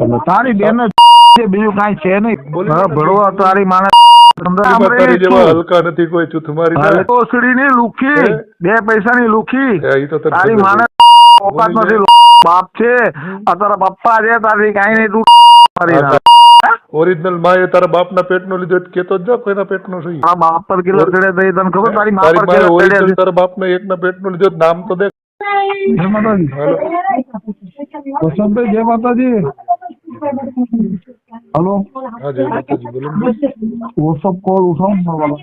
તમે. તારી બેન છે બીજું કઈ છે નહીં. ને. ભળવા તારી તારી તારી. ના. ની તારી ને. બાપ છે. આ પપ્પા છે તારી કાંઈ નહીં તું ના. ઓરિજિનલમાં એ તારા બાપના પેટનો લીધો કેતો જ જા કોઈના પેટનો નો ઈ. તારા બાપ પર કિલો ચડે તો તને ખબર? તારી મા તારી પર માએ કિલો ચડે ઓરિજિનલ તારા બાપના એકના પેટનો લીધો નામ તો દેખ જય માતાજી. જય માતાજી. હલો? હા જય માતાજી બોલો વોટ્સઅપ કોલ ઉઠાવું મારો.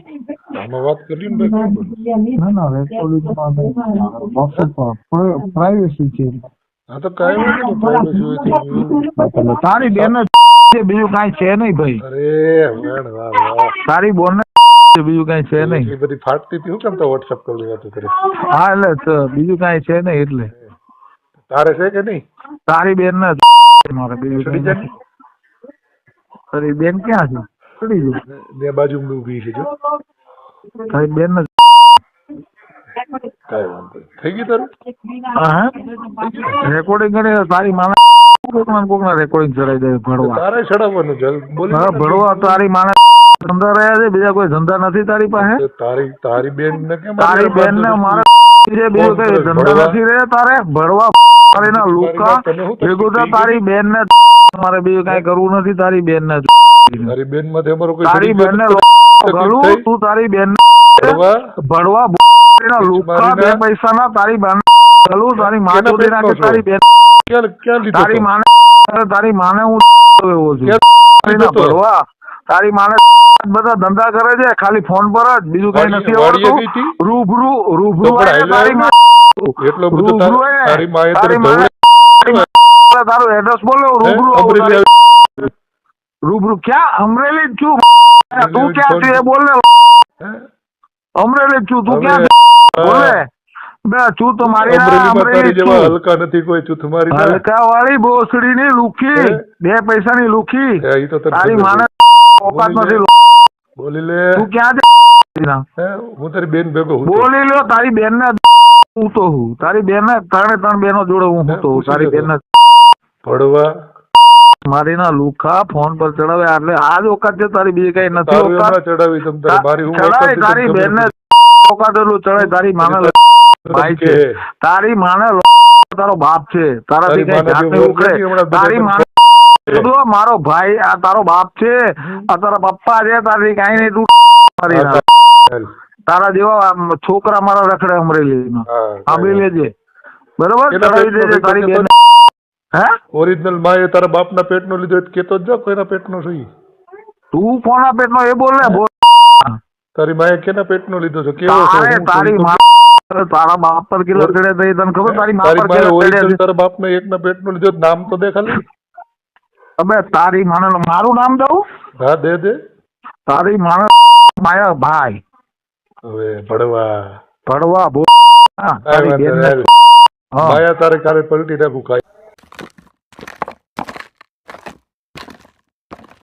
આમાં વાત કરી ને ભાઈ ના ના રેકોર્ડિંગ વોટ્સઅપ પર પ્રાઇવેસી છે. હા તો કઈ વાંધો નહીં પ્રાઇવેસી હોય. તારી બેન છે બીજું કાંઈ છે નહીં ભાઈ. અરે વાહ વાહ તારી બોન બીજું કાંઈ છે નહીં. એટલી બધી ફાટતી હતી હું કેમ તો વોટ્સઅપ કરી વાતો કરી? હા એટલે બીજું કાંઈ છે નહીં એટલે. તારે છે કે નહીં? તારી બેન ને મારે બેન ક્યાં છે? છોડી દો. બે બાજુ ઊભી છે જો. તારી બેન ને જ વાંધો થઈ ગયું તારું? હા રેકોર્ડિંગ કરી તારી માને કોકના કોકના રેકોર્ડિંગ ચડાઈ દે ભણવા તારે ચડાવવાનું છે બોલી હા ભણવા તારી માને ધંધા રહ્યા છે બીજા કોઈ ધંધા નથી તારી પાસે? તારી તારી બેન ને કેમ તારી બેન ને મારે બીજા બીજું કઈ ધંધા નથી રહ્યા તારે? ભણવા તારી ના લુકા ભેગું તો તારી બેન ને મારે બીજું કઈ કરવું નથી તારી બેન ને તારી બેનમાં અમારો કોઈ તારી બેન ને ગળું તું તારી બેન ભણવા? ભણવા લુકા બે પૈસા ના તારી બેન ગળું તારી માં તો ચોરી નાખે તારી બેન તારી? માને તારી માને હું એવો છું. ક્યાં તારી માને બધા ધંધા કરે છે ખાલી ફોન પર જ. બીજું કઈ નથી આવડતું. રૂબરૂ રૂબરૂ તારી માં એટલો બધો તાર- માએ તને ધવડે- તારું એડ્રેસ બોલો રૂબરૂ રૂબરૂ. ક્યાં? અમરેલી છું. તું ક્યાં છે બોલ ને અમરેલી છું. તું ક્યાં બોલે. બે છું તો મારી અમરેલી જેવા હલકા નથી કોઈ. ચૂથ મારી હલકા વાળી બોસડી ની લુખી? બે લુખી. ઈ તો તને તારી માને ઓકાત બોલી નથી લે. બોલી લે. તું ક્યાં છે? હું? તારી બેન ભેગો બોલી લ્યો તારી બેન ને હું તો હું. તારી બેન ત્રણે ત્રણ બેનો જોડે હું હું તો હું. તારી બેન પડવા. મારી ના લુખા ફોન પર ચડાવે. એટલે આ જ ઓકાત છે તારી બીજી કઈ નથી ઓકાત ચડાવી તમ તારે. મારી હું ચડાય વખત તારી બેન ને ઓકાત એટલું ચડાય. તારી માને ભાઈ છે. તારી માને તારો બાપ છે. તારાથી તારી કઈ જાત ઉખડે. તારી માને મારો ભાઈ આ તારો બાપ છે. આ તારા પપ્પા છે. તારી કઈ નહીં તું મારી ના. તારા જેવા છોકરા મારા રખડે અમરેલી સાંભળી લેજે બરોબર? ચડાવી દેજે તારી બેન હે? ઓરિજિનલમાં તારા બાપના પેટનો લીધો એટલે કેતો જ જા કોઈના પેટનો છે તું કોના પેટનો એ બોલ ને બોલ. તારી માએ કેના પેટનો લીધો છે? કેવો છે? તારી? તારા બાપ પર કિલો ચડે તો તને ખબર? તારી મા પર માએ કિલો ચડે તારા બાપને એકના પેટનો લીધો નામ તો દે ખાલી અબે તારી માને મારું નામ દઉં હા દે દે. તારી માને માયા ભાઈ. હવે ભણવા હા, કાંઈ તારી બેન. હા. તારે કાલે પલટી નાખું કાંઈ.